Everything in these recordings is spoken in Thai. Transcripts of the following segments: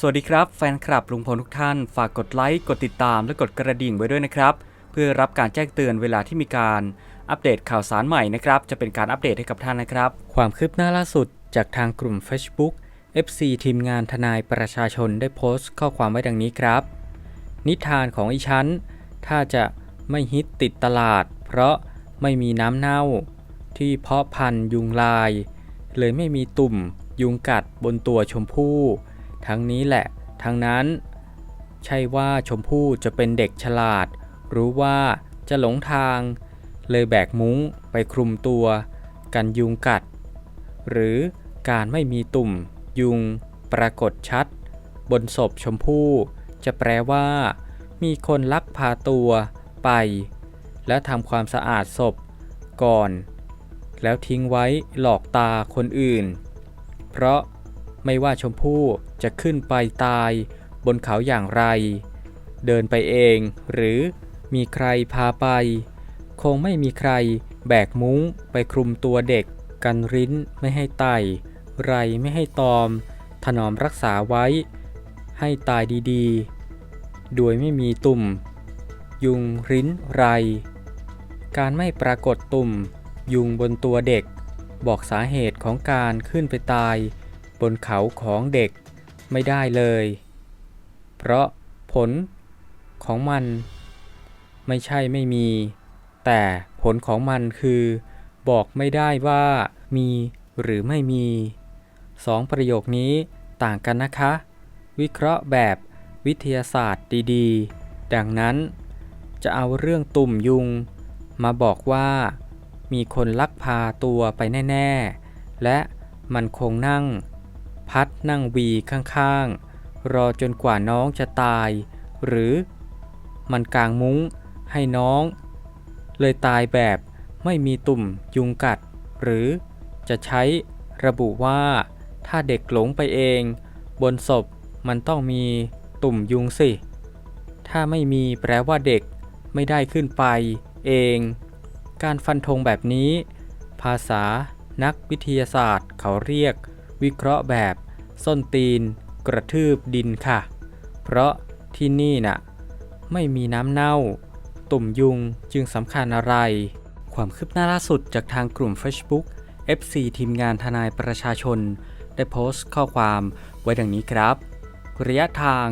สวัสดีครับแฟนคลับลุงพลทุกท่าน ฝากกดไลค์ กดติดตามและกดกระดิ่งไว้ด้วยนะครับ เพื่อรับการแจ้งเตือนเวลาที่มีการอัปเดตข่าวสารใหม่นะครับ จะเป็นการอัปเดตให้กับท่านนะครับ ความคืบหน้าล่าสุดจากทางกลุ่ม Facebook FC ทีมงานทนายประชาชนได้โพสต์ข้อความไว้ดังนี้ครับ นิทานของอีชั้น ถ้าจะไม่ฮิตติดตลาด เพราะไม่มีน้ำเน่า ที่เพาะพันยุงลาย เลยไม่มีตุ่มยุงกัดบนตัวชมพู่ ทั้งนี้แหละ ทั้งนั้น ใช่ว่าชมพู่จะเป็นเด็กฉลาด รู้ว่าจะหลงทาง เลยแบกมุ้งไปคลุมตัว กันยุงกัด หรือการไม่มีตุ่ม ยุง ปรากฏชัด บนศพชมพู่จะแปลว่า มีคนลักพาตัวไป แล้วทำความสะอาดศพก่อน แล้วทิ้งไว้หลอกตาคนอื่น เพราะ ไม่ว่าชมพู่จะขึ้นไปตาย บนเขาอย่างไร เดินไปเองหรือมีใครพาไป คงไม่มีใครแบกมุ้งไปคลุมตัวเด็ก กันริ้นไม่ให้ไตไรไม่ให้ตอม ถนอมรักษาไว้ ให้ตายดีๆ โดยไม่มีตุ่ม ยุงริ้นไร การไม่ปรากฏตุ่ม ยุงบนตัวเด็ก บอกสาเหตุของการขึ้นไปตาย บนเขาของเด็กไม่ได้เลย เพราะผลของมัน ไม่ใช่ไม่มี แต่ผลของมันคือ บอกไม่ได้ว่ามีหรือไม่มีสองประโยคนี้ต่างกันนะคะ วิเคราะห์แบบวิทยาศาสตร์ดีๆ ดังนั้น จะเอาเรื่องตุ่มยุง มาบอกว่า มีคนลักพาตัวไปแน่ ๆ และมันคงนั่ง พัดนั่งวีข้างๆ รอจนกว่าน้องจะตาย หรือมันกางมุ้งให้น้อง เลยตายแบบไม่มีตุ่มยุงกัด หรือจะใช้ระบุว่าถ้าเด็กหลงไปเอง บนศพมันต้องมีตุ่มยุงสิ ถ้าไม่มีแปลว่าเด็กไม่ได้ขึ้นไปเอง การฟันธงแบบนี้ ภาษานักวิทยาศาสตร์เขาเรียก วิเคราะห์แบบ ส้นตีน กระทืบดินค่ะ เพราะที่นี่น่ะไม่มีน้ำเน่า ตุ่มยุงจึงสำคัญอะไร ความคืบหน้าล่าสุดจากทางกลุ่ม Facebook FC ทีมงานทนายประชาชน ได้โพสต์ข้อความไว้ดังนี้ครับ ระยะทาง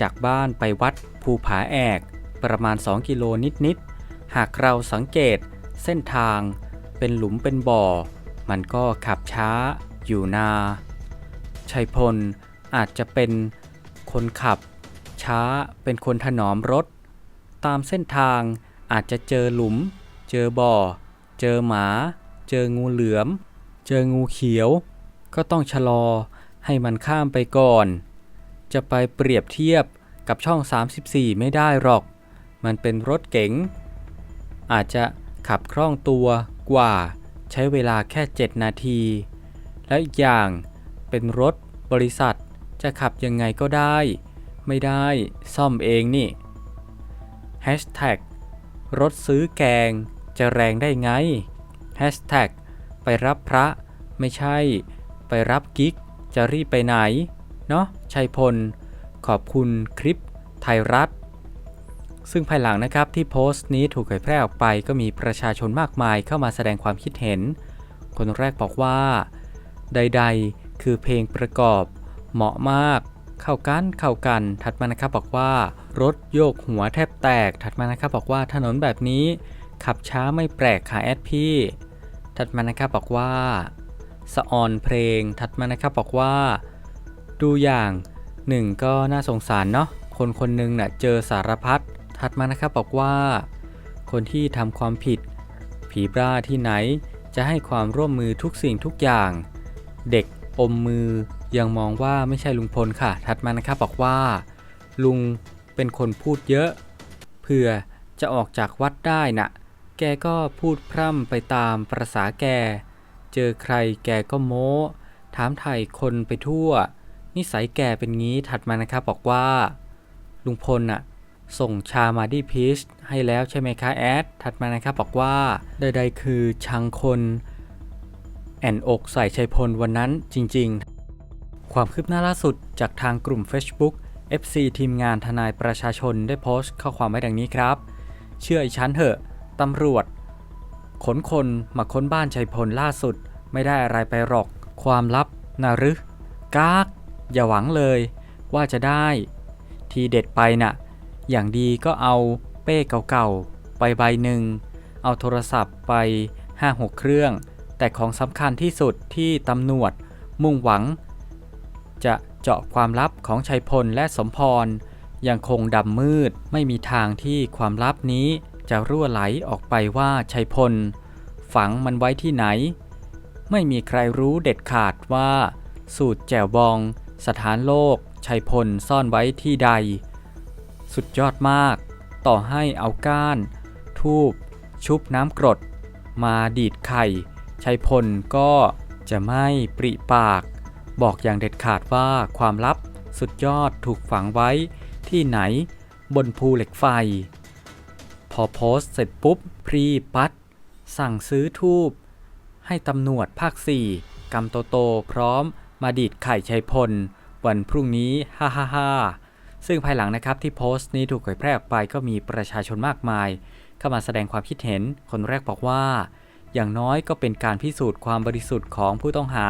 จากบ้านไปวัดภูผาแอก ประมาณ 2 กิโลนิด ๆ หากเราสังเกตเส้นทางเป็นหลุมเป็นบ่อ มันก็ขับช้า อยู่นา ชัยพลอาจจะเป็นคนขับ ช้าเป็นคนถนอมรถ ตามเส้นทางอาจจะเจอหลุม เจอบ่อ เจอหมา เจองูเหลือม เจองูเขียว ก็ต้องชะลอให้มันข้ามไปก่อน จะไปเปรียบเทียบกับช่อง 34 ไม่ได้หรอก มันเป็นรถเก๋ง อาจจะขับคล่องตัวกว่าใช้เวลาแค่ 7 นาที แล้วอีกอย่างเป็นรถบริษัทจะขับยังไงก็ได้ ไม่ได้ซ่อมเองนี่ Hashtag รถซื้อแกงจะแรงได้ไง Hashtag ไปรับพระไม่ใช่ ไปรับกิ๊กจะรีบไปไหน เนาะชัยพล ขอบคุณคลิปไทยรัฐ ซึ่งภายหลังนะครับที่โพสต์นี้ถูกเผยแพร่ออกไปก็มีประชาชนมากมายเข้ามาแสดงความคิดเห็น คนแรกบอกว่า ใดๆ คือเพลงประกอบ เหมาะมาก เข้ากันเข้ากัน ถัดมานะครับบอกว่ารถโยกหัวแทบแตก ถัดมานะครับบอกว่าถนนแบบนี้ ขับช้าไม่แปลกค่ะแอดพี่ ถัดมานะครับบอกว่าสะออนเพลง ถัดมานะครับบอกว่า ดูอย่างหนึ่งก็น่าสงสารเนาะคนคนหนึ่งน่ะเจอสารพัดถัดมานะครับบอกว่า คนที่ทำความผิด ผีบ้าที่ไหนจะให้ความร่วมมือทุกสิ่งทุกอย่าง เด็กอมมือยังมองว่าไม่ใช่ลุงพลค่ะ ถัดมานะครับบอกว่า ลุงเป็นคนพูดเยอะ เพื่อจะออกจากวัดได้น่ะ แกก็พูดพร่ำไปตามประษาแก เจอใครแกก็โม้ ถามไถ่คนไปทั่ว นิสัยแกเป็นงี้ถัดมานะครับบอกว่า ลุงพลน่ะ ส่งชามาดีพีชให้แล้วใช่ไหมคะแอด ถัดมานะครับบอกว่า ใดๆคือชังคน แอนอกใส่ชัยพลวันนั้นจริงๆ ความคืบหน้าล่าสุดจากทางกลุ่ม Facebook FC ทีมงานทนายประชาชนได้โพสต์ข้อความไว้ดังนี้ครับ เชื่อไอ้ฉันเถอะตำรวจขนคนมาค้นบ้านชัยพลล่าสุด ไม่ได้อะไรไปหรอก ความลับนะรือกากอย่าหวังเลย ว่าจะได้ ทีเด็ดไปน่ะ อย่างดีก็เอาเป้เก่าๆ ไปใบหนึ่ง เอาโทรศัพท์ไป 5-6 เครื่อง แต่ของสำคัญที่สุดที่ตำรวจมุ่งหวัง จะเจาะความลับของชัยพลและสมพร ยังคงดำมืดไม่มีทางที่ความลับนี้จะรั่วไหลออกไปว่าชัยพล ฝังมันไว้ที่ไหน ไม่มีใครรู้เด็ดขาดว่า สูตรแจ่วบอง สถานโลก ชัยพลซ่อนไว้ที่ใด สุดยอดมาก ต่อให้เอาก้าน ทูบชุบน้ำกรด มาดีดไข่ ชัยพลก็จะไม่ปริปาก บอกอย่างเด็ดขาดว่าความลับสุดยอดถูกฝังไว้ที่ไหนบนภูเหล็กไฟ พอโพสต์เสร็จปุ๊บ พรีปัดสั่งซื้อทูบให้ตำรวจภาค 4กำโตโตๆพร้อมมาดีดไข่ชัยพล วันพรุ่งนี้ฮ่าฮ่าฮ่าซึ่งภายหลังนะครับที่โพสต์นี้ถูกเผยแพร่ออกไปก็มีประชาชนมากมาย เข้ามาแสดงความคิดเห็นคนแรกบอกว่า อย่างน้อยก็เป็นการพิสูจน์ความบริสุทธิ์ของผู้ต้องหา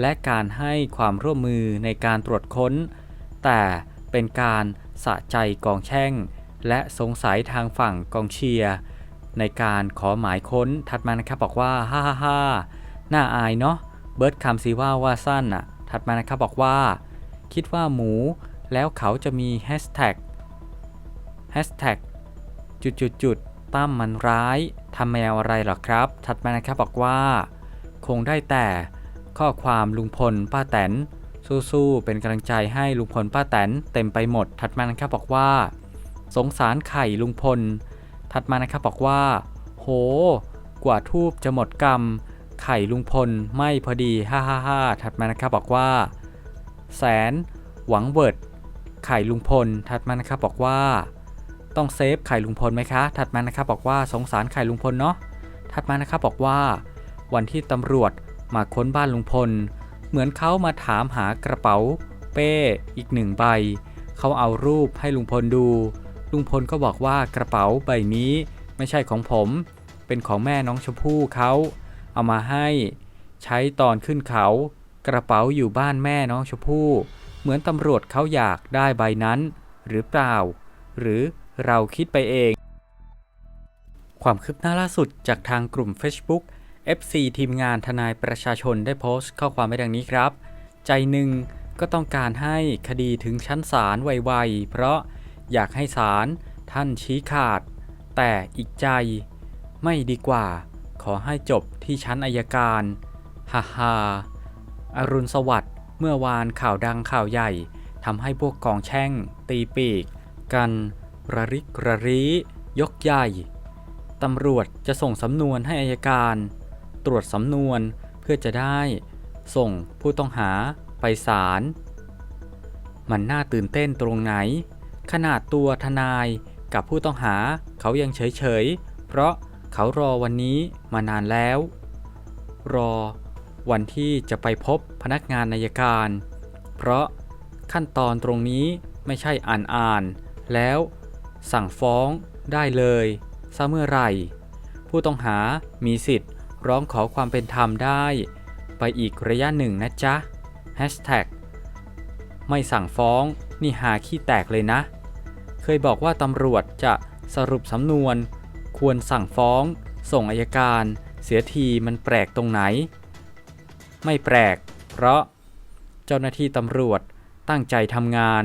และการให้ความร่วมมือในการตรวจค้น แต่เป็นการสะใจกองแช่ง และสงสัยทางฝั่งกองเชียร์ในการขอหมายค้นถัดมานะครับบอกว่าฮ่าฮ่าฮ่าน่าอายเนาะเบิร์ดคำซีว่าว่าสั้นอะถัดมานะครับบอกว่า คิดว่าหมูแล้วเขาจะมีแฮชแท็กแฮชแท็กจุดจุดจุด ตั้มมันร้ายทำแมวอะไรหรอครับ ถัดมานะครับบอกว่า คงได้แต่ข้อความลุงพลป้าแตนสู้ๆเป็นกำลังใจให้ลุงพลป้าแตนเต็มไปหมด ถัดมานะครับบอกว่า สงสารไข่ลุงพล ถัดมานะครับบอกว่า โห กว่าทูบจะหมดกรรม ไข่ลุงพลไม่พอดีฮ่าฮ่าฮ่าถัดมานะครับบอกว่า แสน หวังเวิร์ดไข่ลุงพล ถัดมานะครับบอกว่า ต้องเซฟไข่ลุงพลไหมคะ ถัดมานะครับบอกว่าสงสารไข่ลุงพลเนาะ ถัดมานะครับบอกว่า วันที่ตำรวจมาค้นบ้านลุงพล เหมือนเขามาถามหากระเป๋า เป้อีกหนึ่งใบ เขาเอารูปให้ลุงพลดู ลุงพลก็บอกว่ากระเป๋าใบนี้ไม่ใช่ของผม เป็นของแม่น้องชมพู่เขาเอามาให้ ใช้ตอนขึ้นเขา กระเป๋าอยู่บ้านแม่น้องชมพู่ เหมือนตำรวจเขาอยากได้ใบนั้น หรือเปล่า หรือ เราคิดไปเอง ความคืบหน้าล่าสุดจากทางกลุ่ม Facebook FC ทีมงานทนายประชาชนได้โพสต์ข้อความไว้ดังนี้ครับ ใจหนึ่งก็ต้องการให้คดีถึงชั้นศาลไวๆ เพราะอยากให้ศาลท่านชี้ขาด แต่อีกใจไม่ดีกว่า ขอให้จบที่ชั้นอายการฮ่าฮ่าอรุณสวัสดิ์เมื่อวานข่าวดังข่าวใหญ่ทำให้พวกกองแช่ง ตีปีก กัน ระริกระรี ยกใหญ่ ตำรวจจะส่งสำนวนให้อายการ ตรวจสำนวนเพื่อจะได้ ส่งผู้ต้องหาไปศาล มันน่าตื่นเต้นตรงไหน ขนาดตัวทนายกับผู้ต้องหาเขายังเฉยๆ เพราะเขารอวันนี้มานานแล้ว รอวันที่จะไปพบพนักงานนายการ เพราะขั้นตอนตรงนี้ไม่ใช่อ่านอ่านๆแล้ว สั่งฟ้องได้เลยซะเมื่อไหร่ ผู้ต้องหามีสิทธิ์ร้องขอความเป็นธรรมได้ ไปอีกระยะหนึ่งนะจ๊ะ Hashtag ไม่สั่งฟ้องนี่หาขี้แตกเลยนะ เคยบอกว่าตำรวจจะสรุปสำนวน ควรสั่งฟ้อง ส่งอายการ เสียทีมันแปลกตรงไหน ไม่แปลก เพราะ เจ้าหน้าที่ตำรวจตั้งใจทำงาน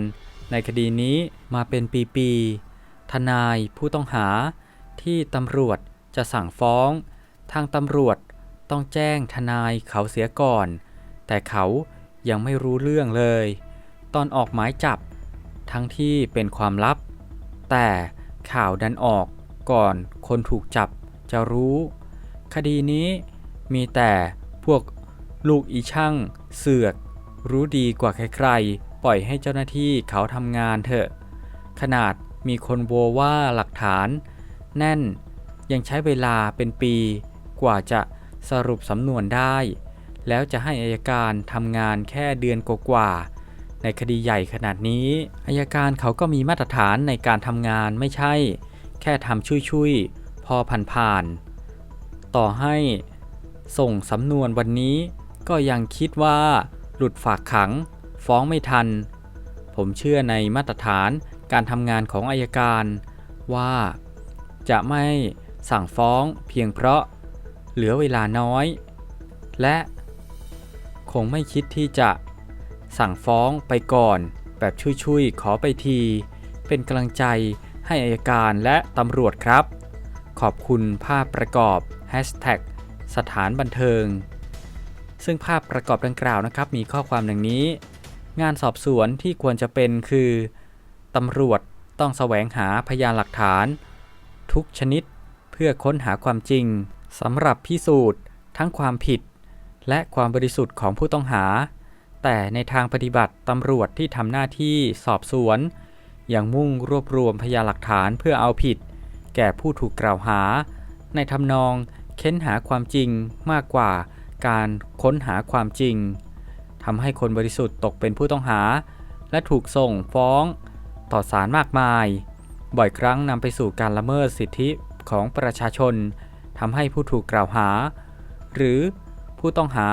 ในคดีนี้มาเป็นปี ๆ ทนายผู้ต้องหาที่ตำรวจจะสั่งฟ้อง ทางตำรวจต้องแจ้งทนายเขาเสียก่อน แต่เขายังไม่รู้เรื่องเลย ตอนออกหมายจับ ทั้งที่เป็นความลับ แต่ข่าวดันออกก่อนคนถูกจับจะรู้ คดีนี้มีแต่พวกลูกอีช่างเสือก รู้ดีกว่าใครๆ ปล่อยให้เจ้าหน้าที่เขาทำงานเถอะ ขนาด มีคนโวว่าหลักฐาน แน่น ยังใช้เวลาเป็นปี กว่าจะสรุปสำนวนได้ แล้วจะให้อายการทำงานแค่เดือนกว่าๆในคดีใหญ่ขนาดนี้อายการเขาก็มีมาตรฐานในการทำงานไม่ใช่ แค่ทำชุยๆ พอผ่านๆ ต่อให้ส่งสำนวนวันนี้ก็ยังคิดว่าหลุดฝากขัง ฟ้องไม่ทัน ผมเชื่อในมาตรฐาน การทำงานของอายการว่า จะไม่สั่งฟ้องเพียงเพราะเหลือเวลาน้อย และคงไม่คิดที่จะสั่งฟ้องไปก่อนแบบชุยๆ ขอไปที เป็นกำลังใจให้อายการและตำรวจครับ ขอบคุณภาพประกอบ Hashtag สถานบันเทิง ซึ่งภาพประกอบดังกล่าวนะครับ มีข้อความดังนี้ งานสอบสวนที่ควรจะเป็นคือ ตำรวจต้องแสวงหาพยานหลักฐาน ทุกชนิดเพื่อค้นหาความจริงสำหรับพิสูจน์ทั้งความผิด และความบริสุทธิ์ของผู้ต้องหา แต่ในทางปฏิบัติตำรวจที่ทำหน้าที่สอบสวน ยังมุ่งรวบรวมพยานหลักฐานเพื่อเอาผิด แก่ผู้ถูกกล่าวหา ในทำนองเค้นหาความจริงมากกว่าการค้นหาความจริงทำให้คนบริสุทธิ์ตกเป็นผู้ต้องหา และถูกส่งฟ้อง ต่อศาลมากมาย บ่อยครั้งนำไปสู่การละเมิดสิทธิของประชาชนทำให้ผู้ถูกกล่าวหา หรือผู้ต้องหา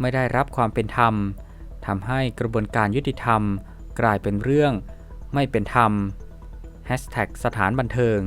ไม่ได้รับความเป็นธรรมทำให้กระบวนการยุติธรรมกลายเป็นเรื่องไม่เป็นธรรมสถานบันเทิง